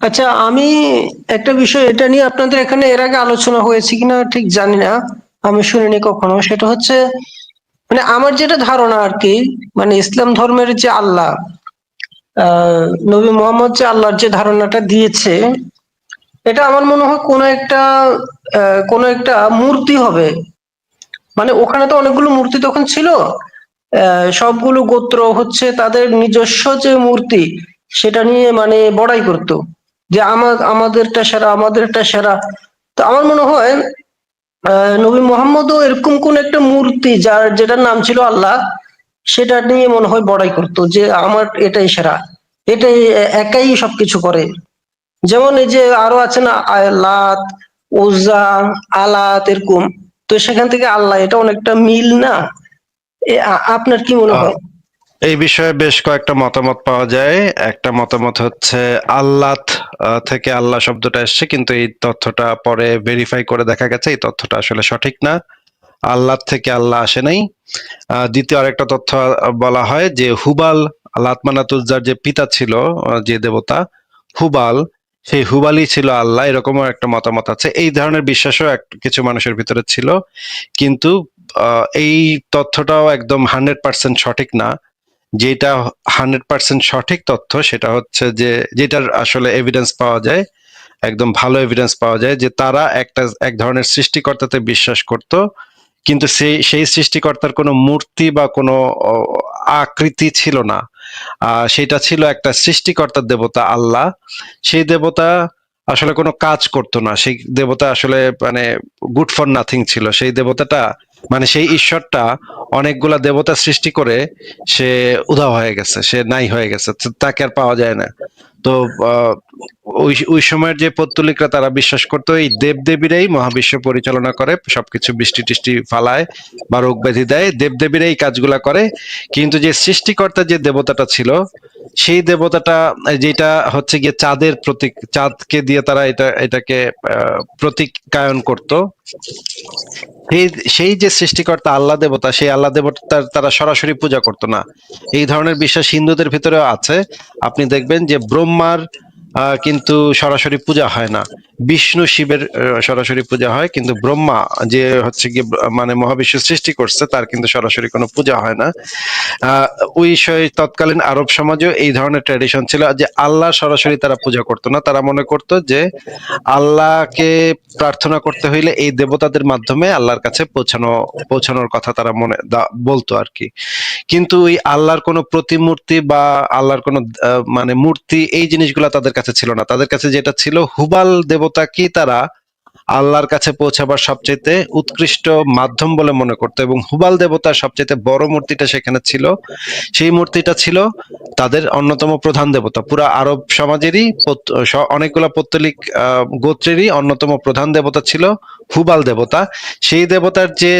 আচ্ছা আমি একটা বিষয় এটা নিয়ে আপনাদের এখানে এর আগে আলোচনা হয়েছে কিনা ঠিক জানি না, আমি শুনিনি কখনো। সেটা হচ্ছে মানে আমার যেটা ধারণা আর কি মানে ইসলাম ধর্মের যে আল্লাহ নবী মোহাম্মদ যে আল্লাহর যে ধারণাটা দিয়েছে, এটা আমার মনে হয় কোনো একটা কোনো একটা মূর্তি হবে। মানে ওখানে তো অনেকগুলো মূর্তি তখন ছিল সবগুলো গোত্র হচ্ছে তাদের নিজস্ব যে মূর্তি, সেটা নিয়ে মানে বড়াই করতো। যে আমার আমাদেরটা সেরা আমাদেরটা সেরা। তো আমার মনে হয় নবী মোহাম্মদও এরকম কোন একটা মূর্তি যার, যেটার নাম ছিল আল্লাহ, সেটা নিয়ে মনে হয় বড়াই করতো যে আমার এটাই সেরা। এটাই একাই সবকিছু করে। যেমন এই যে আরও আছে না লাত ওজা আলাত এরকম। তো সেখান থেকে আল্লাহ, এটা অনেকটা মিল না? আপনার কি মনে হয়? এই বিষয়ে বেশ কয়েকটা মতামত পাওয়া যায়। একটা মতামত হচ্ছে আল্লাহ থেকে আল্লাহ শব্দটা এসছে, কিন্তু এই তথ্যটা পরে ভেরিফাই করে দেখা গেছে, এই তথ্যটা আসলে সঠিক না। আল্লাহ থেকে আল্লাহ আসে নাই। দ্বিতীয় আরেকটা তথ্য বলা হয় যে, হুবাল, লাতমানাতুজ্জার যে পিতা ছিল যে দেবতা, হুবাল, সেই হুবালই ছিল আল্লাহ, এরকমও একটা মতামত আছে। এই ধরনের বিশ্বাসও কিছু মানুষের ভিতরে ছিল। কিন্তু এই তথ্যটাও একদম হান্ড্রেড পার্সেন্ট সঠিক না। যেটা হান্ড্রেড পার্সেন্ট সঠিক তথ্য সেটা হচ্ছে যে যেটার আসলে এভিডেন্স পাওয়া যায়, একদম ভালো এভিডেন্স পাওয়া যায় যে তারা একটা, এক ধরনের সৃষ্টিকর্তাতে বিশ্বাস করত, কিন্তু সেই সেই সৃষ্টিকর্তার কোনো মূর্তি বা কোনো আকৃতি ছিল না। সেটা ছিল একটা সৃষ্টিকর্তার দেবতা আল্লাহ। সেই দেবতা আসলে কোনো কাজ করতো না। সেই দেবতা আসলে মানে গুড ফর নাথিং ছিল। সেই দেবতাটা মানে সেই ঈশ্বরটা অনেকগুলা দেবতা সৃষ্টি করে সে উধাও হয়ে গেছে সে নাই হয়ে গেছে তাকে আর পাওয়া যায় না। তো ওই ওই সময়ের যে পত্তলিকরা তারা বিশ্বাস করতো এই দেবদেবীরাই মহাবিশ্ব পরিচালনা করে সবকিছু বৃষ্টি টিষ্টি ফালায় বা রোগ ব্যাধি দেয় দেবদেবীরাই কাজগুলা করে। কিন্তু যে সৃষ্টিকর্তা যে দেবতাটা ছিল সেই দেবতাটা যেটা হচ্ছে গিয়ে চাঁদের প্রতীক চাঁদকে দিয়ে তারা এটা এটাকে আহ, প্রতীকায়ন করত। সেই যে সৃষ্টিকর্তা আল্লাহ দেবতা, সেই আল্লাহ দেবতার তারা সরাসরি পূজা করতো না। এই ধরনের বিশ্বাস হিন্দুদের ভিতরেও আছে। আপনি দেখবেন যে ব্রহ্মার কিন্তু সরাসরি পূজা হয় না। বিষ্ণু শিবের সরাসরি পূজা হয়, কিন্তু ব্রহ্মা যে হচ্ছে গিয়ে মানে মহাবিশ্ব সৃষ্টি করছে, তার কিন্তু সরাসরি কোনো পূজা হয় না। ওই তৎকালীন আরব সমাজেও এই ধরনের ট্র্যাডিশন ছিল যে আল্লাহ সরাসরি তারা পূজা করতো না। তারা মনে করতো যে আল্লাহকে প্রার্থনা করতে হইলে এই দেবতাদের মাধ্যমে আল্লাহর কাছে পৌঁছানো, পৌঁছানোর কথা তারা মনে বলতো আর কি। কিন্তু ওই আল্লাহর কোনো প্রতিমূর্তি বা আল্লাহর কোনো মানে মূর্তি এই জিনিসগুলো তাদের কাছে ছিল না। তাদের কাছে যেটা ছিল, হুবাল দেবতা কি তারা আল্লাহর কাছে পৌঁছাবার সবচেয়ে উৎকৃষ্ট মাধ্যম বলে মনে করতো এবং হুবাল দেবতার সবচেয়ে বড় মূর্তিটা সেখানে ছিল। সেই মূর্তিটা ছিল তাদের অন্যতম প্রধান দেবতা। পুরা আরব সমাজেরই অনেকগুলা পৌত্তলিক গোত্রেরই অন্যতম প্রধান দেবতা ছিল হুবাল দেবতা। সেই দেবতার যে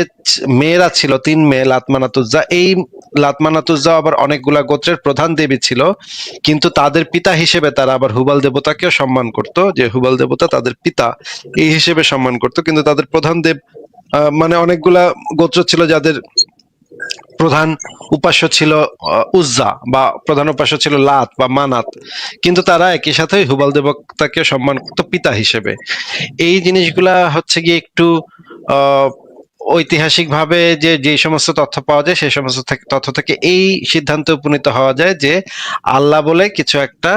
মেয়েরা ছিল, তিন মেয়ে, লাতমানাতুজ্জা, এই লাতমানাতুজ্জা আবার অনেকগুলা গোত্রের প্রধান দেবী ছিল, কিন্তু তাদের পিতা হিসেবে তারা আবার হুবাল দেবতাকেও সম্মান করত, যে হুবাল দেবতা তাদের পিতা এই হিসেবে সম্মান করত, কিন্তু তাদের প্রধান দেব মানে অনেকগুলা গোত্র ছিল যাদের প্রধান উপাস্য ছিল উজ্জা বা প্রধান উপাস্য ছিল লাত বা মানাত, কিন্তু তারা একই সাথে হুবাল দেবতাকে সম্মান করতো পিতা হিসেবে। এই জিনিসগুলা হচ্ছে গিয়ে একটু, আহ ঐতিহাসিক ভাবে যে যে সমস্ত তথ্য পাওয়া যায় সেই সমস্ত তথ্য থেকে এই সিদ্ধান্তে উপনীত হওয়া যায় যে, আল্লাহ বলে কিছু একটা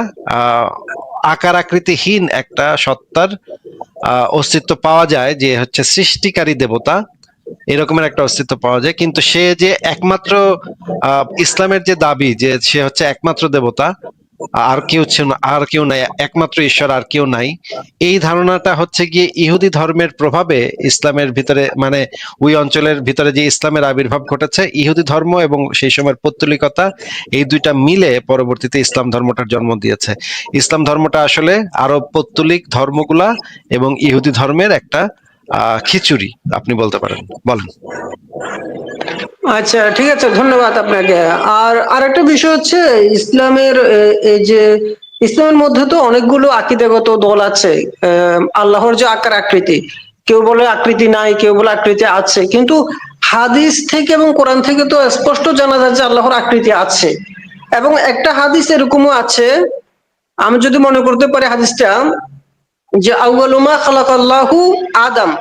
আকার আকৃতিহীন একটা সত্তার অস্তিত্ব পাওয়া যায় যে হচ্ছে সৃষ্টিকারী দেবতা। এরকমের একটা অস্তিত্ব পাওয়া যায়। কিন্তু সে যে একমাত্র ইসলামের যে দাবি যে সে হচ্ছে একমাত্র দেবতা আর কেউ ছিল আর কেউ নাই, একমাত্র ঈশ্বর, আর কেউ নাই। এই ধারণাটা হচ্ছে গিয়ে ইহুদি ধর্মের প্রভাবে ইসলামের ভিতরে মানে ওই অঞ্চলের ভিতরে যে ইসলামের আবির্ভাব ঘটেছে, ইহুদি ধর্ম এবং সেই সময়ের পৌত্তলিকতা, এই দুইটা মিলে পরবর্তীতে ইসলাম ধর্মটার জন্ম দিয়েছে। ইসলাম ধর্মটা আসলে আরব পৌত্তলিক ধর্মগুলা এবং ইহুদি ধর্মের একটা খিচুড়ি, আপনি বলতে পারেন। বলেন। আচ্ছা ঠিক আছে, ধন্যবাদ আপনাকে। আর আরেকটা বিষয় হচ্ছে, ইসলামের এই যে, ইসলামের মধ্যে তো অনেকগুলো আকিদাগত দল আছে আল্লাহর যে আকার আকৃতি, কেউ বলে আকৃতি নাই, কেউ বলে আকৃতি আছে, কিন্তু হাদিস থেকে এবং কোরআন থেকে তো স্পষ্ট জানা যায় যে আল্লাহর আকৃতি আছে। এবং একটা হাদিস এরকমও আছে, আমি যদি মনে করতে পারি হাদিসটা যে আউয়ালুমা খালাকাল্লাহু আদম।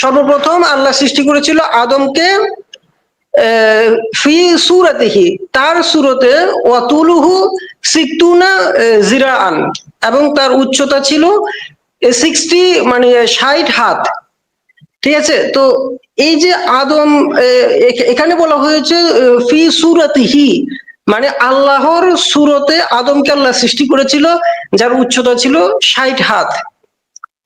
সর্বপ্রথম আল্লাহ সৃষ্টি করেছিল আদমকে ফি সুরাতিহি, তার সুরতে ওয়াতুলুহু সিকতুনা জিরাআন এবং তার উচ্চতা ছিল সিক্সটি মানে ষাট হাত। ঠিক আছে? তো এই যে আদম এখানে বলা হয়েছে ফি সুরাতিহি মানে আল্লাহর সুরতে আদমকে আল্লাহ সৃষ্টি করেছিল যার উচ্চতা ছিল ষাট হাত।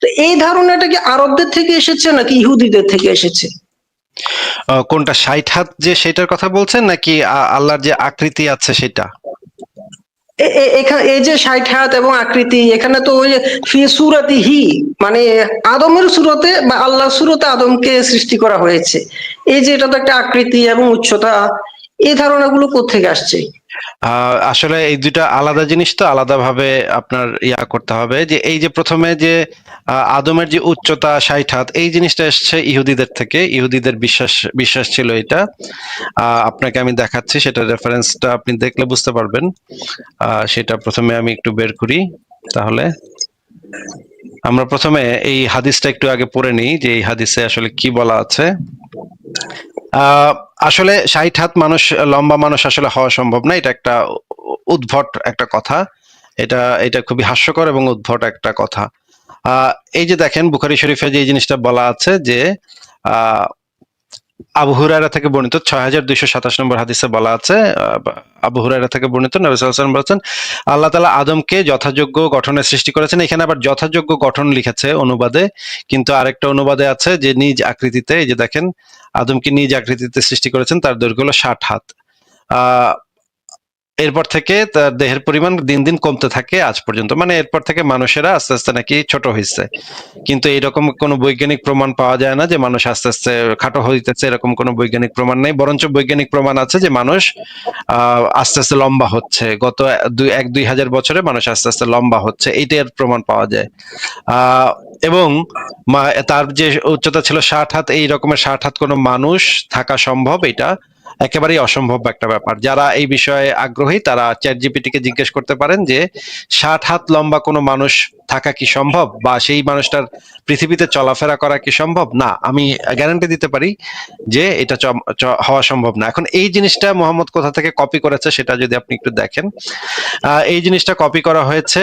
তো এই ধারণাটা কি আরবদের থেকে এসেছে নাকি ইহুদিদের থেকে এসেছে? কোনটা ষাট হাত যে সেটার কথা বলছেন নাকি আল্লাহর যে আকৃতি আছে সেটা? এই যে ষাট হাত এবং আকৃতি এখানে তো ওই ফি সুরাতি হি মানে আদমের সুরতে বা আল্লাহ সুরতে আদমকে সৃষ্টি করা হয়েছে। এই যে এটা তো একটা আকৃতি এবং উচ্চতা এই ধারণাগুলো কোথেকে আসছে? আসলে এই দুইটা আলাদা জিনিস তো, আলাদাভাবে আপনার ইয়া করতে হবে যে, এই যে প্রথমে যে আদমের যে উচ্চতা ষাট হাত, এই জিনিসটা এসছে ইহুদিদের থেকে, ইহুদিদের বিশ্বাস বিশ্বাস ছিল এটা। আপনাকে আমি দেখাচ্ছি, সেটা রেফারেন্সটা আপনি দেখলে বুঝতে পারবেন। সেটা প্রথমে আমি একটু বের করি, তাহলে। আমরা প্রথমে এই হাদিসটা একটু আগে পড়ে নিই যে এই হাদিসে আসলে কি বলা আছে। আসলে ষাট হাত মানুষ, লম্বা মানুষ আসলে হওয়া সম্ভব না, এটা একটা উদ্ভট একটা কথা। এটা এটা খুবই হাস্যকর এবং উদ্ভট একটা কথা। এই যে দেখেন, বুখারি শরীফে যে জিনিসটা বলা আছে যে আবু হুরায়রা থেকে বর্ণিত ছয় হাজার দুইশো সাতাশ নম্বর হাদিসে বলা আছে, আবু হুরায়রা থেকে বর্ণিত নবী ওয়াসাল্লাম বলেছেন, আল্লাহ তাআলা আদমকে যথাযোগ্য গঠনে সৃষ্টি করেছেন। এখানে আবার যথাযোগ্য গঠন লিখেছে অনুবাদে, কিন্তু আরেকটা অনুবাদে আছে যে নিজ আকৃতিতে, এই যে দেখেন, আদমকে নিজ আকৃতিতে সৃষ্টি করেছেন, তার দৈর্ঘ্য হলো ষাট হাত। আহ এরপর থেকে তার দেহের পরিমাণ দিন দিন কমতে থাকে আজ পর্যন্ত। মানে এরপর থেকে মানুষেরা আস্তে আস্তে নাকি ছোট হয়েছে কিন্তু এরকম কোনো বৈজ্ঞানিক প্রমাণ পাওয়া যায় না যে মানুষ আস্তে আস্তে খাটো হইতেছে, এরকম কোনো বৈজ্ঞানিক প্রমাণ নেই। বরঞ্চ বৈজ্ঞানিক প্রমাণ আছে যে মানুষ আস্তে আস্তে লম্বা হচ্ছে। গত দুই, এক, দুই হাজার বছরে মানুষ আস্তে আস্তে লম্বা হচ্ছে। এইটার প্রমাণ পাওয়া যায়। এবং তার যে উচ্চতা ছিল ষাট হাত, এই রকমের ষাট হাত কোনো মানুষ থাকা সম্ভব এটা একেবারেই অসম্ভব একটা ব্যাপার। যারা এই বিষয়ে আগ্রহী, তারা চ্যাট জিপিটি কে জিজ্ঞেস করতে পারেন যে, ষাট হাত লম্বা কোনো মানুষ থাকা কি সম্ভব? বা সেই মানুষটার পৃথিবীতে চলাফেরা করা কি সম্ভব? না, আমি গ্যারান্টি দিতে পারি যে এটা হওয়া সম্ভব না। এখন এই জিনিসটা মোহাম্মদ কোথা থেকে কপি করেছে সেটা যদি আপনি একটু দেখেন। এই জিনিসটা কপি করা হয়েছে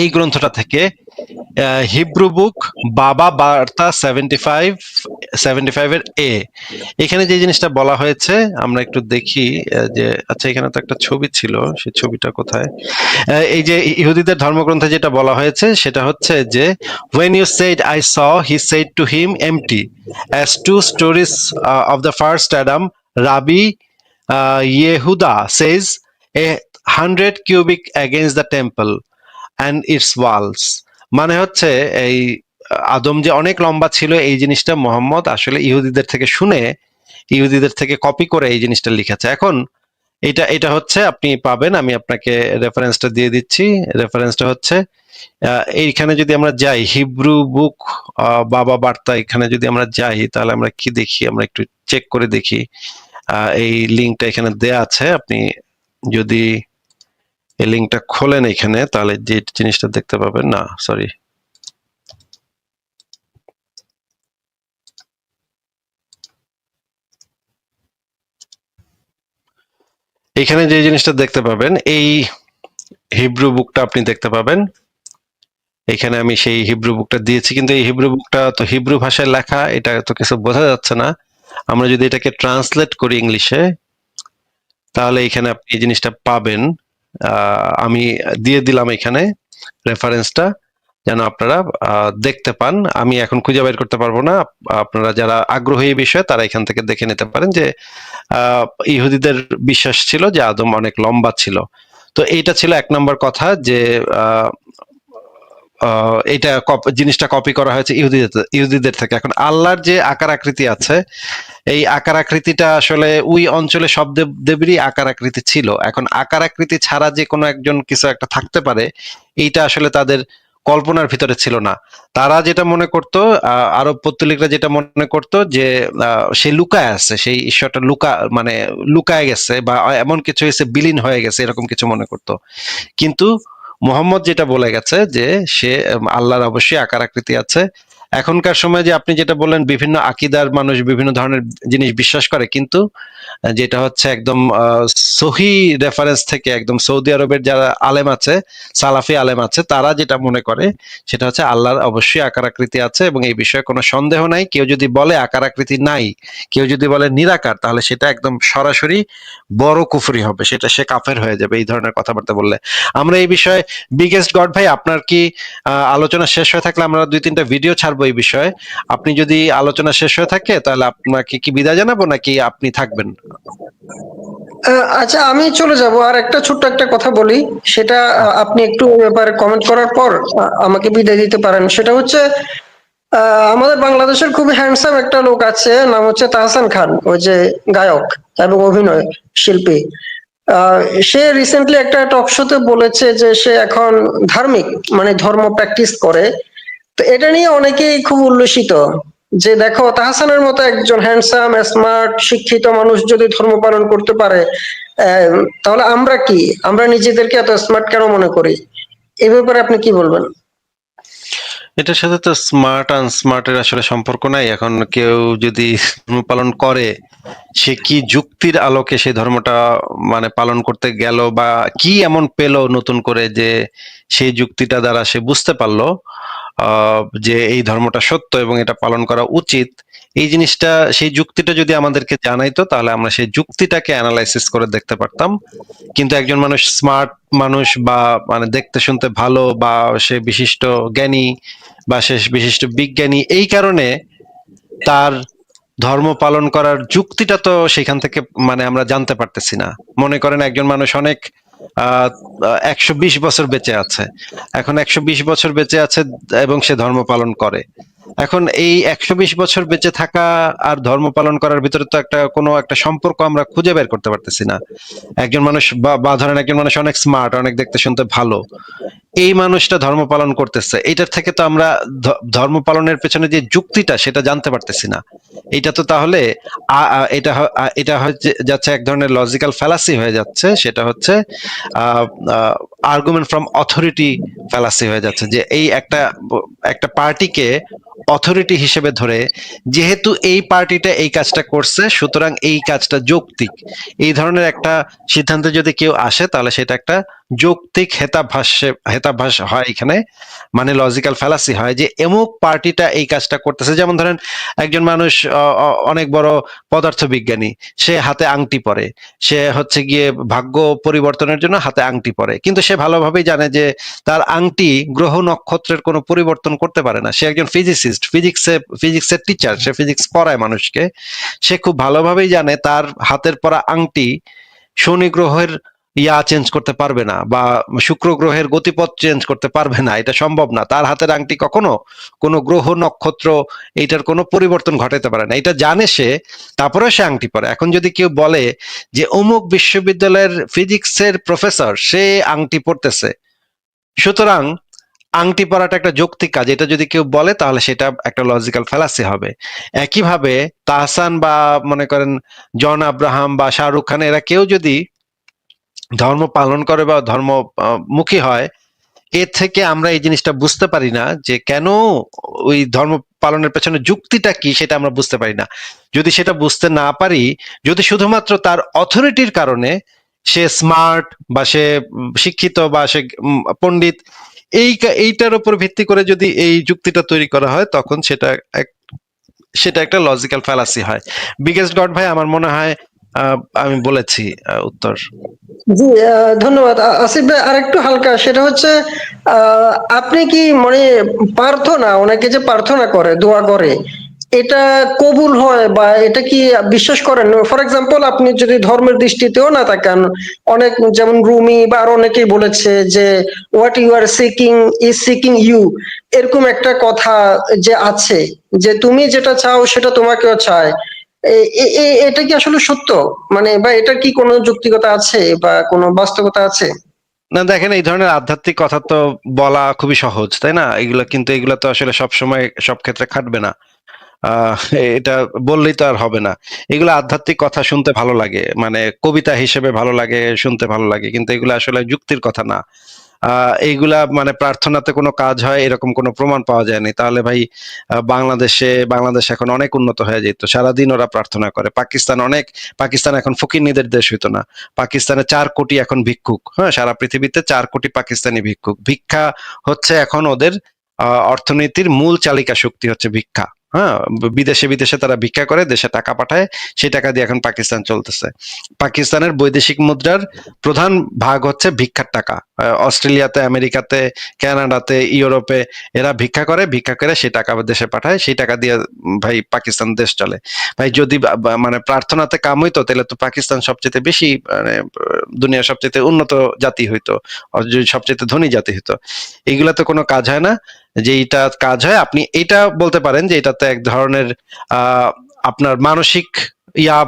এই গ্রন্থটা থেকে। হিব্রু বুক বাবা বার্তা সেভেন্টি ফাইভ এর এ এখানে যে জিনিসটা বলা হয়েছে, আমরা একটু দেখি যে আচ্ছা এখানে তো একটা ছবি ছিল, সে ছবিটা কোথায়? এই যে ইহুদিদের ধর্মগ্রন্থে যেটা বলা হয়েছে, সেটা হচ্ছে যে when you said I saw he said to him empty as two stories of the first Adam Rabbi Yehuda says a hundred cubic against the Temple and its walls মানে হচ্ছে এই, আদম যে অনেক লম্বা ছিল এই জিনিসটা মোহাম্মদ আসলে ইহুদিদের থেকে শুনে, ইহুদিদের থেকে কপি করে এই জিনিসটা লিখেছে। এখন এটা এটা হচ্ছে আপনি পাবেন, আমি আপনাকে রেফারেন্সটা দিয়ে দিচ্ছি। রেফারেন্সটা হচ্ছে এইখানে যদি আমরা যাই হিব্রু বুক বাবা বার্তা, এখানে যদি আমরা যাই, তাহলে আমরা কি দেখি? আমরা একটু চেক করে দেখি। এই লিঙ্কটা এখানে দেয়া আছে। আপনি যদি এই লিঙ্কটা খোলেন এখানে, তাহলে যে জিনিসটা দেখতে পাবেন, না সরি এখানে যে জিনিসটা দেখতে পাবেন, এই হিব্রু বুকটা আপনি দেখতে পাবেন। এখানে আমি সেই হিব্রু বুকটা দিয়েছি, কিন্তু এই হিব্রু বুকটা তো হিব্রু ভাষায় লেখা, এটা তো কিছু বোঝা যাচ্ছে না। আমরা যদি এটাকে ট্রান্সলেট করি ইংলিশে তাহলে এখানে আপনি এই জিনিসটা পাবেন। আমি দিয়ে দিলাম এখানে রেফারেন্সটা যেন আপনারা দেখতে পান। আমি এখন খুঁজে বের করতে পারব না। আপনারা যারা আগ্রহী এই বিষয়ে, তারা এখান থেকে দেখে নিতে পারেন যে ইহুদিদের বিশ্বাস ছিল যে আদম অনেক লম্বা ছিল। তো এইটা ছিল এক নম্বর কথা যে এটা জিনিসটা কপি করা হয়েছে ইহুদিদের ইহুদিদের থেকে। এখন আল্লাহর যে আকার আকৃতি আছে, এই আকার আকৃতিটা আসলে ওই অঞ্চলে সব দেব দেবেরই আকার আকৃতি ছিল। এখন আকার আকৃতি ছাড়া যে কোনো একজন কিছু একটা থাকতে পারে, এইটা আসলে তাদের কল্পনার ভিতরে ছিল না। তারা যেটা মনে করত আরব পত্তলিকরা যেটা মনে করত যে সে লুকায় আছে, সেই ঈশ্বরটা লুকা মানে লুকায় গেছে বা এমন কিছু হয়েছে, বিলীন হয়ে গেছে, এরকম কিছু মনে করত। কিন্তু মোহাম্মদ যেটা বলে গেছে যে সে আল্লাহর অবশ্যই আকার আকৃতি আছে। এখনকার সময় যে আপনি যেটা বললেন, বিভিন্ন আকিদার মানুষ বিভিন্ন ধরনের জিনিস বিশ্বাস করে, কিন্তু যেটা হচ্ছে একদম সহি রেফারেন্স থেকে একদম সৌদি আরবের যারা আলেম আছে, সালাফি আলেম আছে, তারা যেটা মনে করে, সেটা হচ্ছে আল্লাহর অবশ্যই আকার আকৃতি আছে এবং এই বিষয়ে কোনো সন্দেহ নাই। কেউ যদি বলে আকার আকৃতি নাই, কেউ যদি বলে নিরাকার, তাহলে সেটা একদম সরাসরি বড় কুফরি হবে, সেটা সে কাফের হয়ে যাবে, এই ধরনের কথাবার্তা বললে। আমরা এই বিষয়ে বিগেস্ট গড ভাই, আপনার কি আলোচনা শেষ হয়ে থাকলে আমরা দুই তিনটা ভিডিও ছাড়বো? এই বিষয়ে। আপনি যদি আলোচনা শেষ হয়ে থাকে, তাহলে আপনাকে কি বিদায় জানাব, নাকি আপনি থাকবেন? আচ্ছা আমি চলে যাব। আর একটা ছোট্ট একটা কথা বলি। সেটা আপনি একটু ব্যাপারে কমেন্ট করার পর আমাকে বিদায় দিতে পারেন। সেটা হচ্ছে আমাদের বাংলাদেশের খুবই হ্যান্ডসাম একটা লোক আছে, নাম হচ্ছে তাহসান খান, ওই যে গায়ক এবং অভিনয় শিল্পী। সে রিসেন্টলি একটা টক শোতে বলেছে যে সে এখন ধার্মিক মানে ধর্ম প্র্যাকটিস করে। তো এটা নিয়ে অনেকেই খুব উল্লসিত যে দেখো, তাহসানের মতো একজন হ্যান্ডসাম স্মার্ট শিক্ষিত মানুষ যদি ধর্ম পালন করতে পারে তাহলে আমরা কি? আমরা নিজেদেরকে এত স্মার্ট কেন মনে করি? এই ব্যাপারে আপনি কি বলবেন? এটার সাথে তো স্মার্ট আনস্মার্টের আসলে সম্পর্ক নাই। এখন কেউ যদি ধর্ম পালন করে, সে কি যুক্তির আলোকে সেই ধর্মটা মানে পালন করতে গেল বা কি এমন পেল নতুন করে যে সেই যুক্তিটা দ্বারা সে বুঝতে পারল? যে এই ধর্মটা সত্য এবং এটা পালন করা উচিত, এই জিনিসটা, সেই যুক্তিটা যদি আমাদেরকে জানাইতো, তাহলে আমরা সেই যুক্তিটাকে অ্যানালাইসিস করে দেখতে পারতাম। কিন্তু একজন মানুষ স্মার্ট মানুষ বা মানে দেখতে শুনতে ভালো বা সে বিশিষ্ট জ্ঞানী বা সে বিশিষ্ট বিজ্ঞানী, এই কারণে তার ধর্ম পালন করার যুক্তিটা তো সেখান থেকে মানে আমরা জানতে পারতেছি না। মনে করেন একজন মানুষ অনেক একশো বিশ বছর বেঁচে আছে। এখন একশো বিশ বছর বেঁচে আছে এবং সে ধর্ম পালন করে। এখন এই একশো বিশ বছর বেঁচে থাকা আর ধর্ম পালন করার ভিতরে তো একটা কোনো একটা সম্পর্ক আমরা খুঁজে বের করতে পারতেছি না। একজন মানুষ বা ধরেন একজন মানুষ অনেক স্মার্ট অনেক দেখতে শুনতে ভালো। এই মানুষটা ধর্ম পালন করতেছে। এটার থেকে তো আমরা ধর্ম পালনের পেছনে যে যুক্তিটা, সেটা জানতে পারতেছি না। এটা তো তাহলে এটা এটা হচ্ছে, যাচ্ছে এক ধরনের লজিক্যাল ফ্যালাসি হয়ে যাচ্ছে। সেটা হচ্ছে আর্গুমেন্ট ফ্রম অথরিটি ফ্যালাসি হয়ে যাচ্ছে যে এই একটা একটা পার্টিকে অথরিটি হিসেবে ধরে, যেহেতু এই পার্টিটা এই কাজটা করছে, সুতরাং এই কাজটা যৌক্তিক। এই ধরনের একটা সিদ্ধান্তে যদি কেউ আসে, তাহলে সেটা একটা যৌক্তিক হেতাভাষ্যে হেতাভাস হয় এখানে মানে লজিক্যাল ফ্যালাসি হয় যে এমুক পার্টিটা এই কাজটা করতেছে। যেমন ধরেন, একজন মানুষ অনেক বড় পদার্থ বিজ্ঞানী সে হাতে আংটি পরে। সে হচ্ছে গিয়ে ভাগ্য পরিবর্তনের জন্য হাতে আংটি পরে। কিন্তু সে ভালোভাবেই জানে যে তার আংটি গ্রহ নক্ষত্রের কোনো পরিবর্তন করতে পারে না। সে একজন ফিজিসিস্ট ফিজিক্সে ফিজিক্সের টিচার সে ফিজিক্স পড়ায় মানুষকে। সে খুব ভালোভাবেই জানে তার হাতের পরা আংটি শনি গ্রহের ইয়া চেঞ্জ করতে পারবে না বা শুক্র গ্রহের গতিপথ চেঞ্জ করতে পারবে না, এটা সম্ভব না। তার হাতের আংটি কখনো কোনো গ্রহ, নক্ষত্র এইটার কোনো পরিবর্তন ঘটাতে পারে না। এটা জানে সে, তারপরেও সে আংটি পরে। এখন যদি কেউ বলে যে অমুক বিশ্ববিদ্যালয়ের ফিজিক্সের প্রফেসর সে আংটি পড়তেছে সুতরাং আংটি পরাটা একটা যৌক্তিক কাজ। এটা যদি কেউ বলে, তাহলে সেটা একটা লজিক্যাল ফ্যালাসি হবে। একইভাবে তাহসান বা মনে করেন জন আব্রাহাম বা শাহরুখ খান, এরা কেউ যদি ধর্ম পালন করে বা ধর্ম মুখী হয় এর থেকে আমরা এই জিনিসটা বুঝতে পারি না যে কেন ওই ধর্ম পালনের পেছনে যুক্তিটা কি সেটা আমরা বুঝতে পারি না। যদি সেটা বুঝতে না পারি, যদি শুধুমাত্র তার অথরিটির কারণে সে স্মার্ট বা সে শিক্ষিত বা সে পণ্ডিত, এই এইটার উপর ভিত্তি করে যদি এই যুক্তিটা তৈরি করা হয়, তখন সেটা এক, সেটা একটা লজিক্যাল ফ্যালাসি হয়। বিগেস্ট গড ভাই, আমার মনে হয় আমি বলেছি উত্তর। জি ধন্যবাদ। আসিফ ভাই, আরেকটু হালকা, সেটা হচ্ছে আপনি কি মানে প্রার্থনা, অনেকে যে প্রার্থনা করে, দোয়া করে, এটা কবুল হয় বা এটা কি বিশ্বাস করেন? ফর এক্সাম্পল আপনি যদি ধর্মের দৃষ্টিতেও না তাকান, অনেক যেমন রুমি বা আর অনেকেই বলেছে যে what you are seeking is seeking you এরকম একটা কথা যে আছে, যে তুমি যেটা চাও সেটা তোমাকেও চায়। এটা কি আসলে সত্য? মানে বা এটা কি কোনো যৌক্তিকতা আছে বা কোনো বাস্তবতা আছে? না, দেখেন, এই ধরনের আধ্যাত্মিক কথা তো বলা খুবই সহজ, তাই না? এগুলো কিন্তু, এগুলো তো আসলে সব সময় সব ক্ষেত্রে খাটবে না। এটা বললেই তো আর হবে না। এগুলো আধ্যাত্মিক কথা শুনতে ভালো লাগে। মানে কবিতা হিসেবে ভালো লাগে, শুনতে ভালো লাগে, কিন্তু এগুলো আসলে যুক্তির কথা না। এইগুলা মানে প্রার্থনাতে কোনো কাজ হয়, এরকম কোনো প্রমাণ পাওয়া যায়নি। তাহলে ভাই বাংলাদেশে, বাংলাদেশ এখন অনেক উন্নত হয়ে যেত। সারাদিন ওরা প্রার্থনা করে। পাকিস্তান অনেক, পাকিস্তান এখন ফকিরনিদের দেশ হইতো না। পাকিস্তানে চার কোটি এখন ভিক্ষুক। হ্যাঁ সারা পৃথিবীতে চার কোটি পাকিস্তানি ভিক্ষুক। ভিক্ষা হচ্ছে এখন ওদের অর্থনীতির মূল চালিকা শক্তি হচ্ছে ভিক্ষা। হ্যাঁ বিদেশে বিদেশে তারা ভিক্ষা করে, দেশে টাকা পাঠায়, সেই টাকা দিয়ে এখন পাকিস্তান চলতেছে। পাকিস্তানের বৈদেশিক মুদ্রার প্রধান ভাগ হচ্ছে ভিক্ষার টাকা। অস্ট্রেলিয়াতে, আমেরিকাতে, কানাডাতে, ইউরোপে এরা ভিক্ষা করে ভিক্ষা করে সেই টাকা দেশে পাঠায়, সেই টাকা দিয়ে ভাই পাকিস্তান দেশ চলে। ভাই, যদি মানে প্রার্থনাতে কাম হইতো, তাহলে তো পাকিস্তান সবচেয়ে বেশি মানে দুনিয়ার সবচেয়ে উন্নত জাতি হইতো সবচেয়ে ধনী জাতি হইতো। এইগুলা তো কোনো কাজ হয় না, যে এইটা কাজ হয়, আপনি এটা বলতে পারেন যে এটাতে এক ধরনের আপনার মানসিক, ইয়া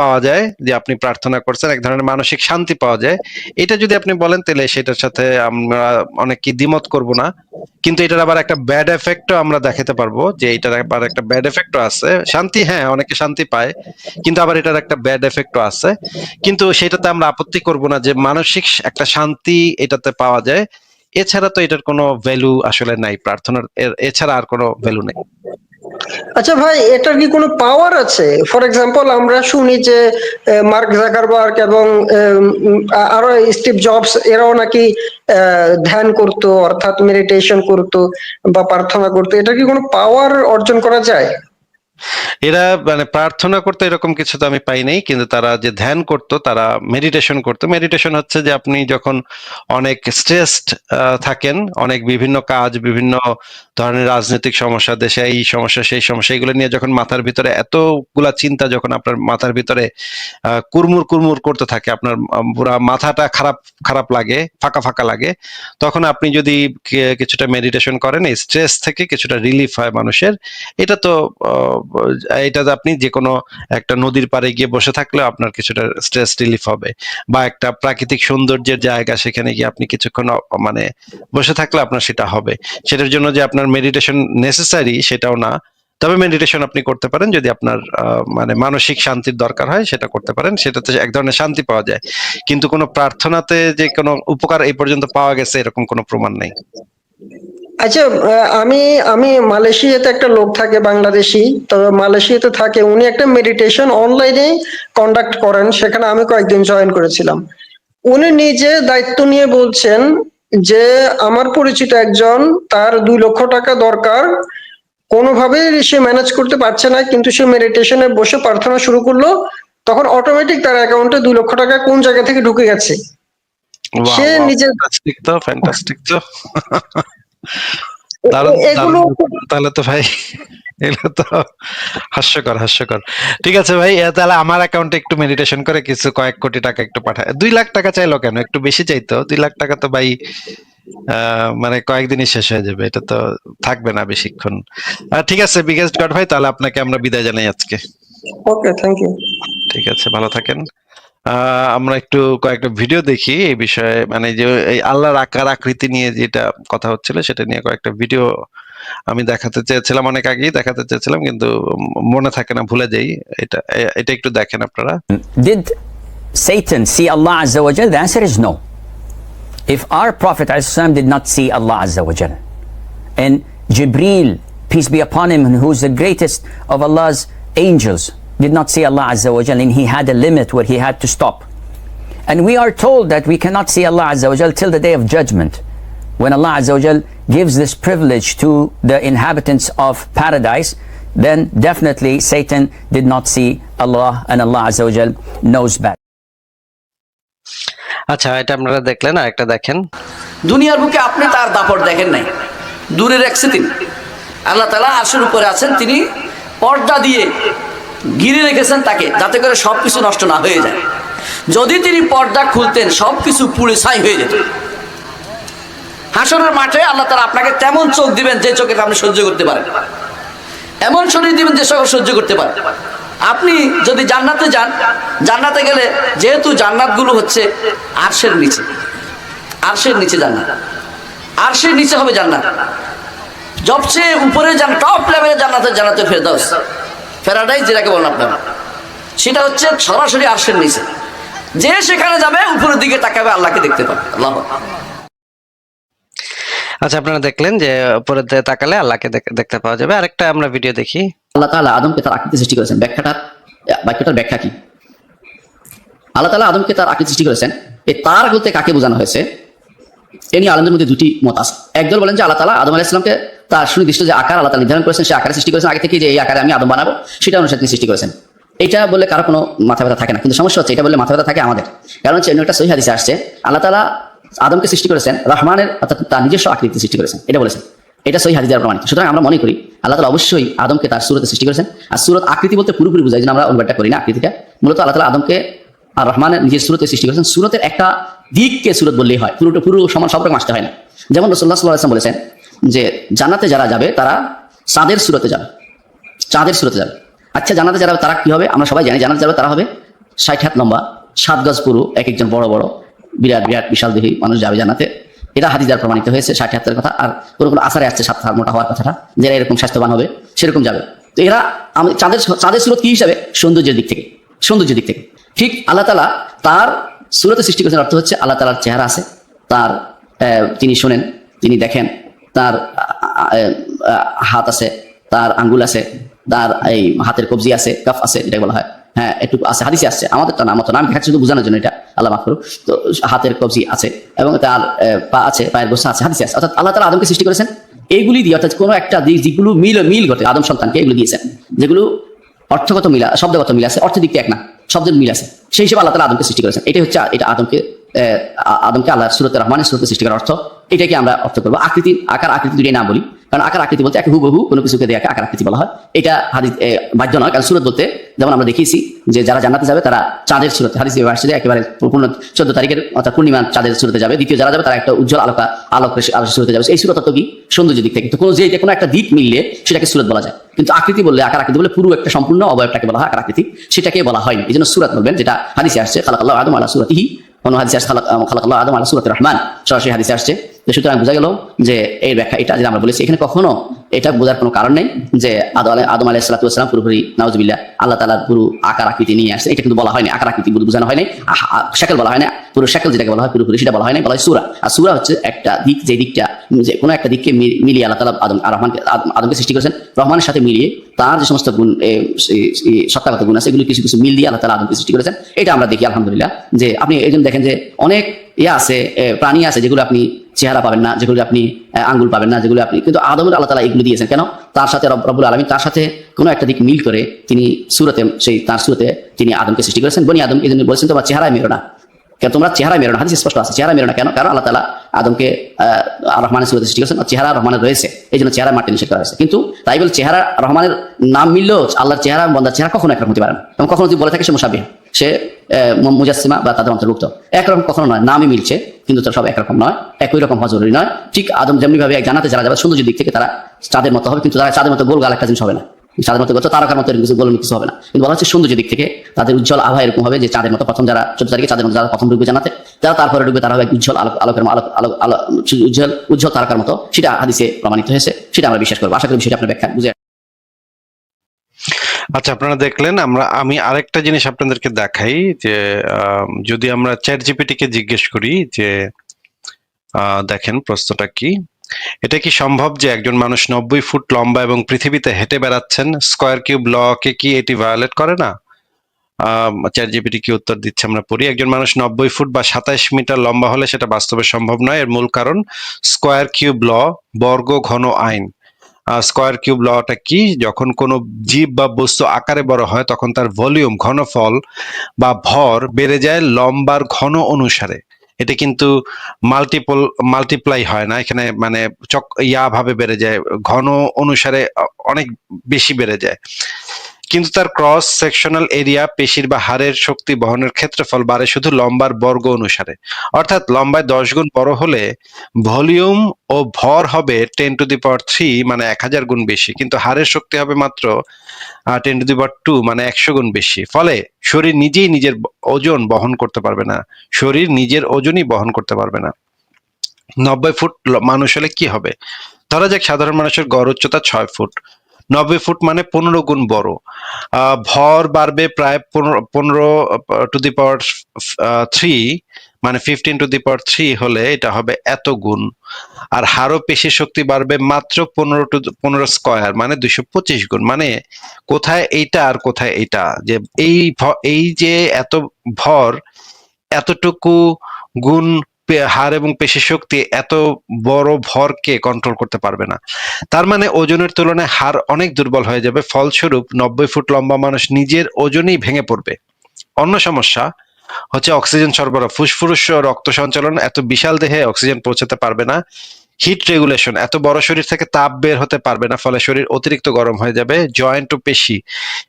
পাওয়া যায়, যে আপনি প্রার্থনা করছেন, এক ধরনের মানসিক শান্তি পাওয়া যায়। এটা যদি আপনি বলেন, তাহলে সেটার সাথে আমরা অনেক কি দ্বিমত করব না। কিন্তু এটার আবার একটা ব্যাড এফেক্টও আমরা দেখাতে পারব, যে এটার আবার একটা ব্যাড এফেক্টও আছে। শান্তি হ্যাঁ অনেকে শান্তি পায়, কিন্তু আবার এটার একটা ব্যাড এফেক্টও আছে। কিন্তু সেটাতে আমরা আপত্তি করব না, যে মানসিক একটা শান্তি এটাতে পাওয়া যায়। এছাড়া তো এটার কোনো ভ্যালু আসলে নাই, প্রার্থনার এছাড়া আর কোনো ভ্যালু নেই। আচ্ছা ভাই এটার কি কোনো পাওয়ার আছে? ফর এক্সাম্পল আমরা শুনি যে মার্ক জাকারবার্গ এবং আরও স্টিভ জবস, এরাও নাকি ধ্যান করতো, অর্থাৎ মেডিটেশন করতো বা প্রার্থনা করতো। এটা কি কোনো পাওয়ার অর্জন করা যায়? এরা মানে প্রার্থনা করতে এরকম কিছু তো আমি পাই নাই, কিন্তু তারা যে ধ্যান করতো, তারা মেডিটেশন করতো। মেডিটেশন হচ্ছে যে আপনি যখন অনেক স্ট্রেসড থাকেন, অনেক বিভিন্ন কাজ, বিভিন্ন ধরনের রাজনৈতিক সমস্যা, দেশে এই সমস্যা, সেই সমস্যা, এগুলো নিয়ে যখন মাথার ভিতরে এতগুলা চিন্তা যখন আপনার মাথার ভিতরে কুরমুর কুরমুর করতে থাকে, আপনার পুরা মাথাটা খারাপ খারাপ লাগে, ফাঁকা ফাঁকা লাগে, তখন আপনি যদি কিছুটা মেডিটেশন করেন স্ট্রেস থেকে কিছুটা রিলিফ হয় মানুষের। এটা তো এটা আপনি যে কোনো একটা নদীর পাড়ে গিয়ে বসে থাকলে আপনার কিছুটা স্ট্রেস রিলিফ হবে। বা একটা প্রাকৃতিক সৌন্দর্যের জায়গা সেখানে গিয়ে আপনি কিছুক্ষণ মানে বসে থাকলে আপনার সেটা হবে। সেটার জন্য যে আপনার মেডিটেশন নেসেসারি সেটাও না। তবে মেডিটেশন আপনি করতে পারেন যদি আপনার মানে মানসিক শান্তির দরকার হয় সেটা করতে পারেন। সেটাতে এক ধরনের শান্তি পাওয়া যায়। কিন্তু কোনো প্রার্থনাতে যে কোনো উপকার এই পর্যন্ত পাওয়া গেছে এরকম কোনো প্রমাণ নেই। আচ্ছা আমি আমি মালয়েশিয়াতে একটা লোক থাকে বাংলাদেশি তবে মালয়েশিয়াতে থাকে উনি একটা মেডিটেশন অনলাইনে কন্ডাক্ট করেন সেখানে আমি কয়েকদিন জয়েন করেছিলাম। উনি নিজে দায়িত্ব নিয়ে বলছেন যে আমার পরিচিত একজন তার দুই লক্ষ টাকা দরকার কোনোভাবে সে ম্যানেজ করতে পারছে না কিন্তু সে মেডিটেশনে বসে প্রার্থনা শুরু করল তখন অটোমেটিক তার অ্যাকাউন্টে দুই লক্ষ টাকা কোন জায়গা থেকে ঢুকে গেছে? সে নিজে ফ্যান্টাস্টিক তো ফ্যান্টাস্টিক তো। দারুণ এগুলো দারুণ। তাহলে তো ভাই এগুলো তো হাস্যকর হাস্যকর। ঠিক আছে ভাই তাহলে আমার অ্যাকাউন্টে একটু মেডিটেশন করে কিছু কয়েক কোটি টাকা একটু পাঠায়। দুই লাখ টাকা চাইলো কেন? একটু বেশি চাইতো? দুই লাখ টাকা তো ভাই আহ, মানে কয়েকদিনই শেষ হয়ে যাবে। এটা তো থাকবে না বেশিক্ষণ। ঠিক আছে বিগেস্ট গড ভাই তাহলে আপনাকে আমরা বিদায় জানাই আজকে। ওকে থ্যাংক ইউ ঠিক আছে ভালো থাকেন। আমরা একটু কয়েকটা ভিডিও দেখি এই বিষয়ে মানে যে এই আল্লাহর আকার আকৃতি নিয়ে যেটা কথা হচ্ছিল সেটা নিয়ে কয়েকটা ভিডিও আমি দেখাতে চেয়েছিলাম অনেক আগেই দেখাতে চেয়েছিলাম কিন্তু মনে থাকে না ভুলে যাই এটা এটা একটু দেখেন আপনারা Did Satan see Allah Azza wa Jal? The answer is no. If our Prophet did not see Allah Azza wa Jal, and Jibreel, peace be upon him, who's the greatest of Allah's angels, did not see Allah Azza wa Jal, and he had a limit where he had to stop. And we are told that we cannot see Allah Azza wa Jal till the day of judgment, when Allah Azza wa Jal gives this privilege to the inhabitants of paradise. Then definitely Satan did not see Allah, and Allah Azza wa Jal knows best. আচ্ছা এটা আপনারা দেখলেন আর একটা দেখেন দুনিয়ার বুকে আপনি তার দাপট দেখেন নাই দূরে রাখছে তিনি আল্লাহ তালা আরশের উপরে আছেন তিনি পর্দা দিয়ে গিরে রেখেছেন তাকে, যাতে করে সব কিছু নষ্ট না হয়ে যায়। যদি তিনি পর্দা খুলতেন সব কিছু পুড়ে ছাই হয়ে যেত। হাসনের মাঠে আল্লাহ তালা আপনাকে তেমন চোখ দিবেন যে চোখে আপনি সহ্য করতে পারেন। এমন শরীর দিবেন যে সকল সহ্য করতে পারে আপনি যদি জান্নাতে যান, জান্নাতে গেলে যেহেতু জান্নাতগুলো হচ্ছে আরশের নিচে। আরশের নিচে জান্নাত। আরশের নিচে হবে জান্নাত। সবচেয়ে উপরে যান টপ লেভেলের জান্নাতের জান্নাতে ফেরদাউস। প্যারাডাইস যেটাকে বলেন আপনারা সেটা হচ্ছে সরাসরি আরশের নিচে। যে সেখানে যাবে উপরের দিকে তাকাবে আল্লাহকে দেখতে পাবে। আল্লাহ আচ্ছা আপনারা দেখলেন যে উপরের দিকে তাকালে আল্লাহকে দেখ- দেখতে পাওয়া যাবে। আরেকটা আমরা ভিডিও দেখি। আল্লাহ তাআলা আদমকে তার আকৃতি সৃষ্টি করেছেন। ব্যাখ্যাটার বাক্যটার ব্যাখ্যা কি? আল্লাহ তাআলা আদমকে তার আকৃতি সৃষ্টি করেছেন। এই তার বলতে কাকে বোঝানো হয়েছে? এ নিয়ে আলমদের মধ্যে দুটি মত আছে। একদল বলেন যে আল্লাহ তাআলা আদম আলাইহিস সালামকে তার সুনির্দিষ্ট যে আকার, আল্লাহ নির্ধারণ করেছেন, সে আকারে সৃষ্টি করেছেন। আগে থেকে যে এই আকারে আমি আদম বানাবো সেটা অনুসারে তিনি সৃষ্টি করেছেন। এটা বললে কারও কোনো মাথা ব্যথা থাকে না। কিন্তু সমস্যা হচ্ছে, এটা বললে মাথা ব্যথা থাকে আমাদের। কারণ হচ্ছে একটা সহি হাদিসে আসছে, আল্লাহ তাআলা আদমকে সৃষ্টি করেছেন, রহমানের অর্থাৎ তার নিজস্ব আকৃতি সৃষ্টি করেছেন। এটা বলেছেন। এটা সহি হাদিস প্রমাণিত। সুতরাং আমরা মনে করি, আল্লাহ তালা অবশ্যই আদমকে তার সুরতে সৃষ্টি করেছেন। আর সুরত আকৃতি বলতে পুরোপুরি বোঝায় যে আমরা অনুবাদটা করি না আকৃতিটা। মূলত আল্লাহ তালা আদমকে আর রহমানের নিজের সুরতে সৃষ্টি করেছেন। সুরতের একটা দিককে সুরত বললেই হয়। পুরোটা পুরো সমান, সব রকম আসতে হয় না। যেমন রসুল্লাহ সাল্লাহ বলেছেন যে জানাতে যারা যাবে, তারা চাঁদের সুরতে যাবে। চাঁদের সুরতে যাবে। আচ্ছা জানাতে যারা তারা কি হবে? আমরা সবাই জানি জানাতে যাবে, তারা হবে ষাট হাত লম্বা, সাত গজ পুরু, এক একজন বড় বড়, বিরাট বিরাট, বিশাল দেহী মানুষ যাবে জানাতে এটা হাদিদার প্রমাণিত হয়েছে, ষাট হাতের কথা। আর কোনো কোনো আসারে আসছে, সাত হাত মোটা হওয়ার কথাটা যারা এরকম স্বাস্থ্যবান হবে, সেরকম যাবে। তো এরা আমি চাঁদের চাঁদের সুরত কি হিসাবে? সৌন্দর্যের দিক থেকে, সৌন্দর্যের দিক থেকে। ঠিক আল্লাহ তালা তার সুরতে সৃষ্টি করেছেন, অর্থ হচ্ছে আল্লাহ তালার চেহারা আছে। তার তিনি শোনেন, তিনি দেখেন তার হাত আছে তার আঙ্গুল আছে তার এই হাতের কবজি আছে কাফ আছে যেটা বলা হয়। হ্যাঁ একটু আছে হাদিসে আসছে। আমাদের তো না আমার তো নাম দেখাচ্ছি শুধু বোঝানোর জন্য এটা আল্লাহ মাফ করুক। তো হাতের কবজি আছে এবং তার পা আছে পায়ের গোসা আছে হাদিসে আছে অর্থাৎ আল্লাহ তালা আদমকে সৃষ্টি করেছেন এইগুলি দিয়ে অর্থাৎ কোনো একটা দিক যেগুলো মিল মিল ঘটে আদম সন্তানকে এগুলো দিয়েছেন। যেগুলো অর্থগত মিল আছে, শব্দগত মিল আছে অর্থের দিক এক না শব্দের মিল আছে। সেই হিসেবে আল্লাহ তালা আদমকে সৃষ্টি করেছেন। এটাই হচ্ছে এটা আদমকে আদমকে আল্লাহ সুরতের রহমানের সুরতে সৃষ্টি করার অর্থ এটাকে আমরা অর্থ করব। আকৃতি, আকার, আকৃতি দুটাই না বলি। কারণ আকার, আকৃতি বলতে এক হুবহু কোনো কিছুকে দিয়ে আকার, আকৃতি বলা হয়। এটা হাদিস বাধ্য নয়। কারণ সুরত বলতে যেমন আমরা দেখিয়েছি যে যারা জান্নাতে যাবে, তারা চাঁদের সুরতে। হাদিস আসছে একেবারে পূর্ণ চোদ্দ তারিখের, অর্থাৎ পূর্ণিমা চাঁদের সুরতে যাবে। দ্বিতীয় যারা যাবে, তারা একটা উজ্জ্বল আলোকা আলোক আলোক সুরতে যাবে। এই সুরত কি? সৌন্দর্য দিক থেকে। কোনো যে কোনো একটা দিক মিললে সেটাকে সুরত বলা যায়। কিন্তু আকৃতি বললে, আকার, আকৃতি বলে পুরো একটা সম্পূর্ণ অবয়বটাকে বলা হয় আকার, আকৃতি। সেটাকে বলা হয়নি। এই জন্য সুরাত বলবেন, যেটা হাদিসে আসছে খালাক আল্লাহ আদম আল্লাহ সুরাতিহি অন্য হাদিসে আসছে, খালাক আল্লাহ আদম আল্লাহ সুরাত রহমান। সরাসরি হাদিসে আসছে। তো সুতরাং বোঝা গেল যে এই ব্যাখ্যা এটা, যেটা আমরা বলেছি, এখানে কখনো এটা বোঝার কোনো কারণ নেই যে আদম আলাহ সালাতাম পুরোপুরি, নাউজবিল্লাহ, আল্লাহ তালার পুরো আকার আকৃতি নিয়ে আসছে। এটা কিন্তু বলা হয়নি। আকার আকৃতি বোঝানো হয়নি। শাকেল বলা হয় না। পুরো শাকেল যেটাকে বলা হয় পুরোপুরি, সেটা বলা হয় না বলা হয় সুরা। আর সুরা হচ্ছে একটা দিক যে দিকটা, যে কোনো একটা দিককে মিলিয়ে আল্লাহ তালা আদম রহমানকে আদমকে সৃষ্টি করেছেন। রহমানের সাথে মিলিয়ে তার যে সমস্ত গুণ সত্তাগত গুণ আছে, এগুলো কিছু কিছু মিল দিয়ে আল্লাহ তালা আদমকে সৃষ্টি করেছেন। এটা আমরা দেখি, আলহামদুলিল্লাহ। যে আপনি এই দেখেন যে অনেক ইয়ে আছে প্রাণী আছে যেগুলো আপনি চেহারা পাবেন না, যেগুলো আপনি আঙ্গুল পাবেন না, যেগুলো আপনি, কিন্তু আদমের আল্লাহ তালা এগুলো দিয়েছেন। কেন? তার সাথে রব- রব্বুল আলমী তার সাথে কোনো একটা দিক মিল করে তিনি সুরতে, সেই তার সুরতে তিনি আদমকে সৃষ্টি করেছেন। বনি আদম এই জন্য বলছেন, তোমার চেহারায় মেরো না। কেন? তোমরা চেহারা মেরো না। হাদিস স্পষ্ট আছে চেহারা মেরো না। কেন? কারণ আল্লাহ তালা আদমকে রহমানের সুরতে সৃষ্টি করেছেন। চেহারা রহমানের রয়েছে, এই জন্য চেহারা মারতে নিষেধ করা হয়েছে। কিন্তু তাই বলে চেহারা রহমানের নাম মিললেও আল্লাহর চেহারা, বন্দার চেহারা কখনো একরকম হতে পারে না। এবং কখনো যদি বলে থাকে সে মুসাবিহ সে আহ, মু- মুজাসসিমা বা তাদের অন্তর্ভুক্ত। একরকম কখনো নয় নামই মিলছে কিন্তু তারা সব একরকম নয় একই রকম হওয়া জরুরি নয়। ঠিক আদম যেমনি ভাবে এক জানাতে যারা যাবে সৌন্দর্য দিক থেকে তারা চাঁদের মতো হবে কিন্তু তারা চাঁদের মতো গোল গাল একটা জিনিস হবে না। চাঁদের মতো গত তারকার মতো কিছু গোল কিছু হবে না। কিন্তু বলা হচ্ছে সৌন্দর্য দিক থেকে তাদের উজ্জ্বল আভা এরকম হবে যে চাঁদের মতো প্রথম যারা চোদ্দ তারিখে চাঁদের মতো যারা প্রথম ডুববে জানাতে যারা তারপরে ডুববে তারা হবে উজ্জ্বল আলোক আলোকের আলোক আলোক আলো উজ্জ্বল উজ্জ্বল তারকার মতো। সেটা হাদিসে প্রমাণিত হয়েছে সেটা আমরা বিশ্বাস করব। আশা করি বিষয়টা আপনার ব্যাখ্যা বুঝে আচ্ছা আপনারা দেখলেন, আমরা, আমি আরেকটা জিনিস আপনাদেরকে দেখাই যে যদি আমরা চ্যাট জিপিটিকে জিজ্ঞেস করি যে দেখেন প্রশ্নটা কি? এটা কি সম্ভব যে একজন মানুষ নব্বই ফুট লম্বা এবং পৃথিবীতে হেঁটে বেড়াচ্ছেন? স্কোয়ার কিউব লকে কি এটি ভায়োলেট করে না? চ্যাট জিপিটি কি উত্তর দিচ্ছে? আমরা পড়ি, একজন মানুষ নব্বই ফুট বা সাতাইশ মিটার লম্বা হলে সেটা বাস্তবে সম্ভব নয়। এর মূল কারণ, স্কোয়ার কিউব ল, বর্গ ঘন আইন। স্কোয়ার কিউব লটা কি? যখন কোনো জীব বা বস্তু আকারে বড় হয়, তখন তার ভলিউম ঘনফল বা ভর বেড়ে যায় লম্বার ঘন অনুসারে। এটা কিন্তু মাল্টিপল মাল্টিপ্লাই হয় না। এখানে মানে চক ইয়া ভাবে বেড়ে যায়। ঘন অনুসারে অনেক বেশি বেড়ে যায়। কিন্তু তার ক্রস সেকশনাল এরিয়া পেশির বা হাড়ের শক্তি বহনের ক্ষেত্রফল বাড়ে শুধু লম্বার বর্গ অনুসারে। অর্থাৎ লম্বায় দশ গুণ বড় হলে ভলিউম ও ভর হবে ten to the power three মানে এক হাজার গুণ বেশি। কিন্তু হাড়ের শক্তি হবে মাত্র ten to the power two মানে একশো গুণ বেশি। ফলে শরীর নিজেই নিজের ওজন বহন করতে পারবে না। শরীর নিজের ওজনই বহন করতে পারবে না। নব্বই ফুট মানুষ হলে কি হবে? ধরা যাক সাধারণ মানুষের গড় উচ্চতা ছয় ফুট। নব্বই ফুট মানে পনেরো গুণ বড়। ভর বাড়বে প্রায় পনেরো টু দি পাওয়ার থ্রি মানে fifteen to the power three হলে এটা হবে এত গুণ। আর হারও পেশি শক্তি বাড়বে মাত্র পনেরো টু পনেরো স্কয়ার মানে দুইশো পঁচিশ গুণ। মানে কোথায় এইটা আর কোথায় এইটা, যে এই এই যে এত ভর, এতটুকু গুণ হার এবং পেশি শক্তি এত বড় ভরকে কন্ট্রোল করতে পারবে না। তার মানে ওজনের তুলনায় হার অনেক দুর্বল হয়ে যাবে, ফলস্বরূপ নব্বই ফুট লম্বা মানুষ নিজের ওজনেই ভেঙে পড়বে। অন্য সমস্যা হচ্ছে অক্সিজেন সরবরাহ। ফুসফুস রক্ত সঞ্চালন এত বিশাল দেহে অক্সিজেন পৌঁছাতে পারবে না। হিট রেগুলেশন, এত বড় শরীর থেকে তাপ বের হতে পারবে না, ফলে শরীর অতিরিক্ত গরম হয়ে যাবে, জয়েন্ট ও পেশি।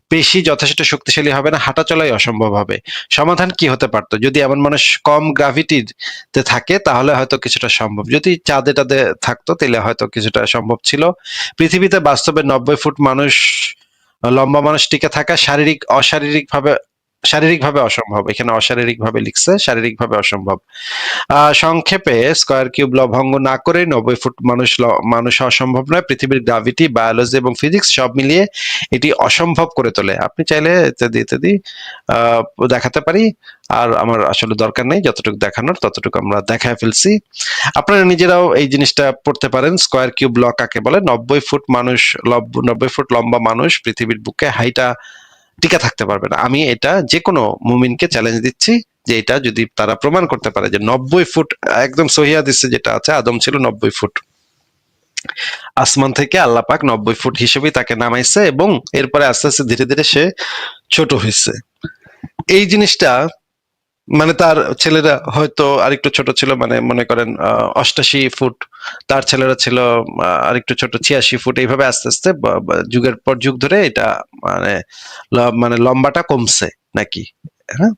পেশি যথেষ্ট শক্তিশালী হবে না, হাঁটা চলাই অসম্ভব হবে। সমাধান কি হতে পারতো? যদি এমন মানুষ কম গ্রাভিটিতে থাকে, তাহলে হয়তো কিছুটা সম্ভব। যদি চাঁদে টাদে থাকতো, তাহলে হয়তো কিছুটা সম্ভব ছিল। পৃথিবীতে বাস্তবে নব্বই ফুট মানুষ, লম্বা মানুষ টিকে থাকা, শারীরিক অশারীরিক ভাবে শারীরিক ভাবে অসম্ভব। এখানে অশারীরিক ভাবে লিখছে শারীরিক ভাবে অসম্ভব সংক্ষেপে স্কয়ার কিউব লভঙ্গ না করে নব্বই ফুট মানুষ মানুষ অসম্ভব নয়। পৃথিবীর গ্রাভিটি বায়োলজি এবং ফিজিক্স সব মিলিয়ে এটি অসম্ভব করে তোলে। আপনি চাইলে ইত্যাদি ইত্যাদি দেখাতে পারি। আর আমার আসলে দরকার নেই, যতটুকু দেখানোর ততটুকু আমরা দেখায় ফেলছি। আপনারা নিজেরাও এই জিনিসটা পড়তে পারেন। স্কয়ার কিউব ল কাকে বলে? নব্বই ফুট মানুষ নব্বই ফুট লম্বা মানুষ পৃথিবীর বুকে হাইটা টিকে থাকতে পারবে না। আমি এটা যে কোনো মুমিনকে চ্যালেঞ্জ দিচ্ছি যে এটা যদি তারা প্রমাণ করতে পারে যে নব্বই ফুট, একদম সহিয়া দিচ্ছে যেটা আছে, আদম ছিল নব্বই ফুট। আসমান থেকে আল্লাহ পাক নব্বই ফুট হিসেবেই তাকে নামাইছে এবং এরপরে আস্তে আস্তে ধীরে ধীরে সে ছোট হয়েছে এই জিনিসটা মানে তার ছেলেরা হয়তো আরেকটু ছোট ছিল মানে মনে করেন অষ্টাশি ফুট। তার ছেলেরা ছিল আরেকটু ছোট, ছিয়াশি ফুট। এইভাবে আস্তে আস্তে যুগের পর যুগ ধরে এটা মানে মানে লম্বাটা কমছে নাকি হ্যাঁ?